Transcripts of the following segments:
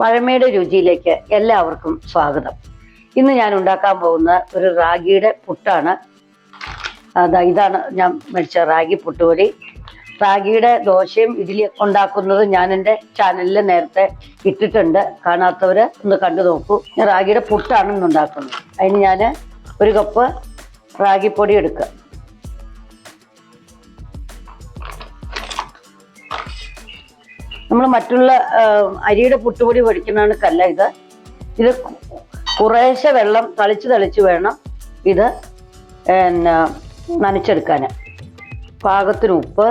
പഴമയുടെ രുചിയിലേക്ക് എല്ലാവർക്കും സ്വാഗതം. ഇന്ന് ഞാൻ ഉണ്ടാക്കാൻ പോകുന്ന ഒരു റാഗിയുടെ പുട്ടാണ്. അതാ ഇതാണ് ഞാൻ മേടിച്ച റാഗി പുട്ടുപൊടി. റാഗിയുടെ ദോശയും ഇഡ്ഡലി ഉണ്ടാക്കുന്നത് ഞാൻ എന്റെ ചാനലിൽ നേരത്തെ ഇട്ടിട്ടുണ്ട്. കാണാത്തവർ ഒന്ന് കണ്ടു നോക്കൂ. ഞാൻ റാഗിയുടെ പുട്ടാണ് ഇന്ന് ഉണ്ടാക്കുന്നത്. അതിന് ഞാൻ ഒരു കപ്പ് റാഗിപ്പൊടി എടുക്കുക നമ്മൾ മറ്റുള്ള അരിയുടെ പുട്ടുപൊടി പൊടിക്കുന്നതാണ് കല്ല ഇത്. ഇത് കുറേശ്ശെ വെള്ളം തളിച്ച് തളിച്ച് വേണം ഇത് പിന്നെ നനച്ചെടുക്കാൻ പാകത്തിന് ഉപ്പ്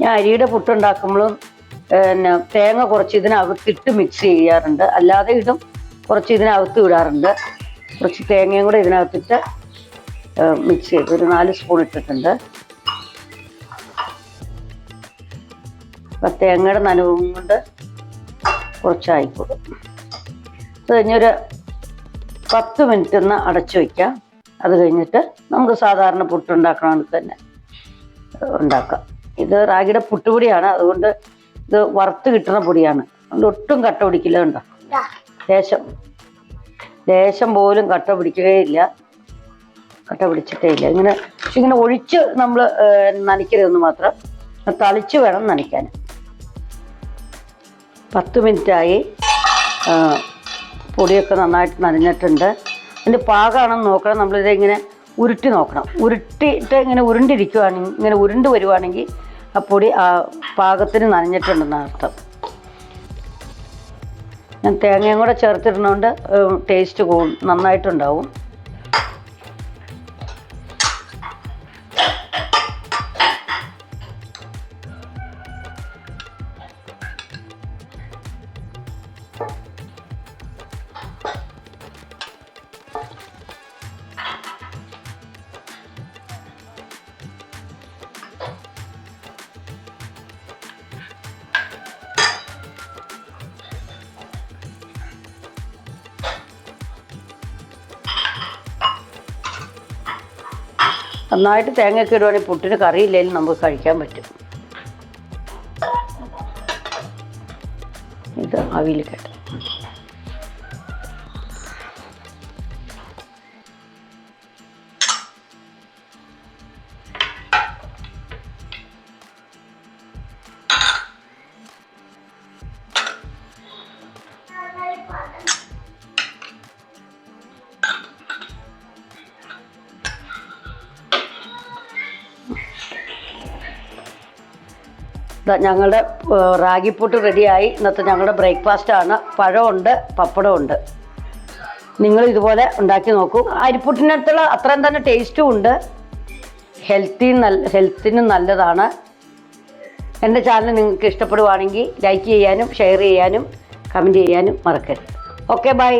ഞാൻ അരിയുടെ പുട്ടുണ്ടാക്കുമ്പോഴും പിന്നെ തേങ്ങ കുറച്ച് ഇതിനകത്തിട്ട് മിക്സ് ചെയ്യാറുണ്ട്. അല്ലാതെ ഇടും കുറച്ച് ഇതിനകത്ത് ഇടാറുണ്ട്. കുറച്ച് തേങ്ങയും കൂടെ ഇതിനകത്തിട്ട് മിക്സ് ചെയ്ത് ഒരു നാല് സ്പൂൺ ഇട്ടിട്ടുണ്ട്. അപ്പം തേങ്ങയുടെ നനവും കൊണ്ട് കുറച്ചായിക്കോളും. അത് കഴിഞ്ഞൊരു പത്ത് മിനിറ്റ് ഒന്ന് അടച്ചു വയ്ക്കാം അത് കഴിഞ്ഞിട്ട് നമുക്ക് സാധാരണ പുട്ടുണ്ടാക്കണമെങ്കിൽ തന്നെ ഉണ്ടാക്കാം. ഇത് റാഗിയുടെ പുട്ടുപൊടിയാണ്. അതുകൊണ്ട് ഇത് വറുത്ത് കിട്ടുന്ന പൊടിയാണ്. അതുകൊണ്ട് ഒട്ടും കട്ട പിടിക്കില്ല കണ്ടോ? ലേശം. ലേശം പോലും കട്ട പിടിക്കുകയില്ല കട്ട പിടിച്ചിട്ടേ ഇല്ല. ഇങ്ങനെ പക്ഷെ ഇങ്ങനെ ഒഴിച്ച് നമ്മൾ നനയ്ക്കരുതെന്ന് മാത്രം. തളിച്ച് വേണം നനയ്ക്കാൻ. പത്ത് മിനിറ്റായി പൊടിയൊക്കെ നന്നായിട്ട് നനഞ്ഞിട്ടുണ്ട്. അതിന്റെ പാകമാണെന്ന് നോക്കണം. നമ്മളിത് ഇങ്ങനെ ഉരുട്ടി നോക്കണം. ഉരുട്ടിയിട്ട് ഇങ്ങനെ ഉരുണ്ടിരിക്കുവാണെങ്കിൽ ഇങ്ങനെ ഉരുണ്ട് വരുവാണെങ്കിൽ ആ പൊടി ആ പാകത്തിന് നനഞ്ഞിട്ടുണ്ടെന്നാണ് അർത്ഥം. ഞാൻ തേങ്ങയും കൂടെ ചേർത്തിടുന്നതുകൊണ്ട് ടേസ്റ്റ് കൂടും നന്നായിട്ടുണ്ടാവും. നന്നായിട്ട് തേങ്ങയൊക്കെ ഇടുവാണെങ്കിൽ പുട്ടിന് കറിയില്ലെങ്കിലും നമുക്ക് കഴിക്കാൻ പറ്റും. ഇത് അവിയിൽ കേട്ടോ. ഞങ്ങളുടെ റാഗിപ്പൂട്ട് റെഡിയായി. ഇന്നത്തെ ഞങ്ങളുടെ ആണ് പഴമുണ്ട് പപ്പടമുണ്ട്. നിങ്ങൾ ഇതുപോലെ ഉണ്ടാക്കി നോക്കൂ. അരിപ്പൂട്ടിനടുത്തുള്ള അത്രയും തന്നെ ടേസ്റ്റും ഉണ്ട്. ഹെൽത്തി നല്ല ഹെൽത്തിന് നല്ലതാണ്. എന്റെ ചാനൽ നിങ്ങൾക്ക് ഇഷ്ടപ്പെടുവാണെങ്കിൽ ലൈക്ക് ചെയ്യാനും ഷെയർ ചെയ്യാനും കമന്റ് ചെയ്യാനും മറക്കരുത്. Okay bye